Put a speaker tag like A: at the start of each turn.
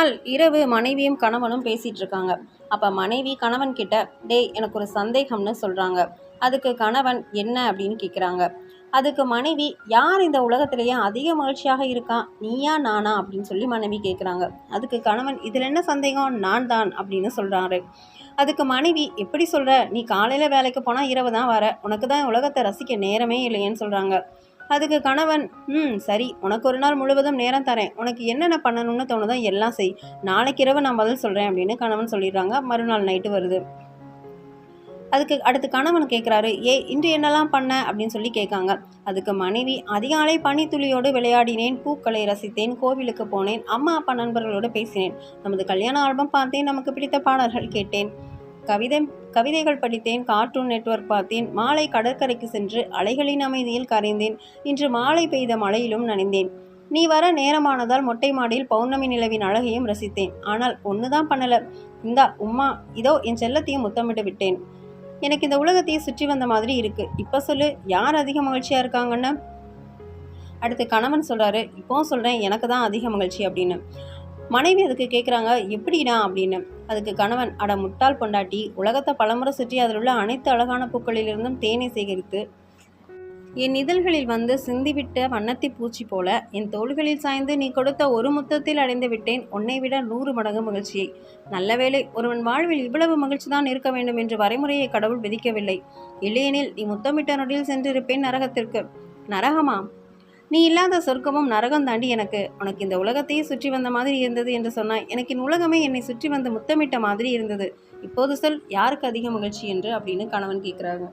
A: நாள் இரவு மனைவியும் கணவனும் பேசிகிட்டு இருக்காங்க அப்போ மனைவி கணவன் கிட்ட டேய் எனக்கு ஒரு சந்தேகம்னு சொல்கிறாங்க அதுக்கு கணவன் என்ன அப்படின்னு கேட்குறாங்க அதுக்கு மனைவி யார் இந்த உலகத்திலேயே அதிக மகிழ்ச்சியாக இருக்கான் நீயா நானா? அப்படின்னு சொல்லி மனைவி கேட்குறாங்க அதுக்கு கணவன் இதில் என்ன சந்தேகம்? நான் தான் அப்படின்னு சொல்கிறாரு அதுக்கு மனைவி எப்படி சொல்கிற நீ காலையில் வேலைக்கு போனால் இரவு தான் வர. உனக்கு தான் உலகத்தை ரசிக்க நேரமே இல்லையேன்னு சொல்கிறாங்க அதுக்கு கணவன் ம் சரி உனக்கு ஒரு நாள் முழுவதும் நேரம் தரேன். உனக்கு என்னென்ன பண்ணணும்னு தோணுதோ எல்லாம் செய். நாளைக்கு இரவு நான் பதில் சொல்கிறேன் அப்படின்னு கணவன் சொல்லிடுறாங்க. மறுநாள் நைட்டு வருது. அதுக்கு அடுத்து கணவன் கேட்குறாரு ஏ இன்று என்னெல்லாம் பண்ண? அப்படின்னு சொல்லி கேட்காங்க. அதுக்கு மனைவி அதிகாலை பனித்துளியோடு விளையாடினேன் பூக்களை ரசித்தேன் கோவிலுக்கு போனேன் அம்மா அப்பா நண்பர்களோடு பேசினேன். நமது கல்யாண ஆல்பம் பார்த்தேன் நமக்கு பிடித்த பாடல்கள் கேட்டேன். கவிதை கவிதைகள் படித்தேன் கார்ட்டூன் நெட்வொர்க் பார்த்தேன் மாலை கடற்கரைக்கு சென்று அலைகளின் அமைதியில் கரைந்தேன் இன்று மாலை பெய்த மழையிலும் நனைந்தேன். நீ வர நேரமானதால் மொட்டை மாடியில் பௌர்ணமி நிலவின் அழகையும் ரசித்தேன். ஆனால் ஒன்று தான் பண்ணல. இந்தா உம்மா இதோ என் செல்லத்தையும் முத்தமிட்டு விட்டேன். எனக்கு இந்த உலகத்தையே சுற்றி வந்த மாதிரி இருக்கு. இப்போ சொல்லு யார் அதிக மகிழ்ச்சியா இருக்காங்கன்னு? அடுத்து கணவன் சொல்றாரு இப்போவும் சொல்றேன் எனக்கு தான் அதிக மகிழ்ச்சி அப்படின்னு. மனைவி அதுக்கு கேட்குறாங்க எப்படிடா? அப்படின்னு. அதுக்கு கணவன் அட முட்டாள் பொண்டாட்டி உலகத்தை பலமுறை சுற்றி அதில் உள்ள அனைத்து அழகான பூக்களிலிருந்தும் தேனை சேகரித்து என் இதழ்களில் வந்து சிந்திவிட்ட வண்ணத்தி பூச்சி போல என் தோள்களில் சாய்ந்து நீ கொடுத்த ஒரு முத்தத்தில் அடைந்து விட்டேன். உன்னை விட நூறு மடங்கு மகிழ்ச்சியை. நல்ல வேளை ஒருவன் வாழ்வில் இவ்வளவு மகிழ்ச்சி தான் இருக்க வேண்டும் என்று வரைமுறையை கடவுள் விதிக்கவில்லை. இல்லையெனில் நீ முத்தமிட்ட நொடியில் சென்றிருப்பேன் நரகத்திற்கு. நரகமா நீ இல்லாத சொர்க்கமும் நரகம் தாண்டி எனக்கு. உனக்கு இந்த உலகத்தையே சுற்றி வந்த மாதிரி இருந்தது என்று சொன்னாய். எனக்கு என் உலகமே என்னை சுற்றி வந்து முத்தமிட்ட மாதிரி இருந்தது. இப்போது சொல் யாருக்கு அதிக மகிழ்ச்சி என்று? அப்படின்னு கணவன் கேட்குறாங்க.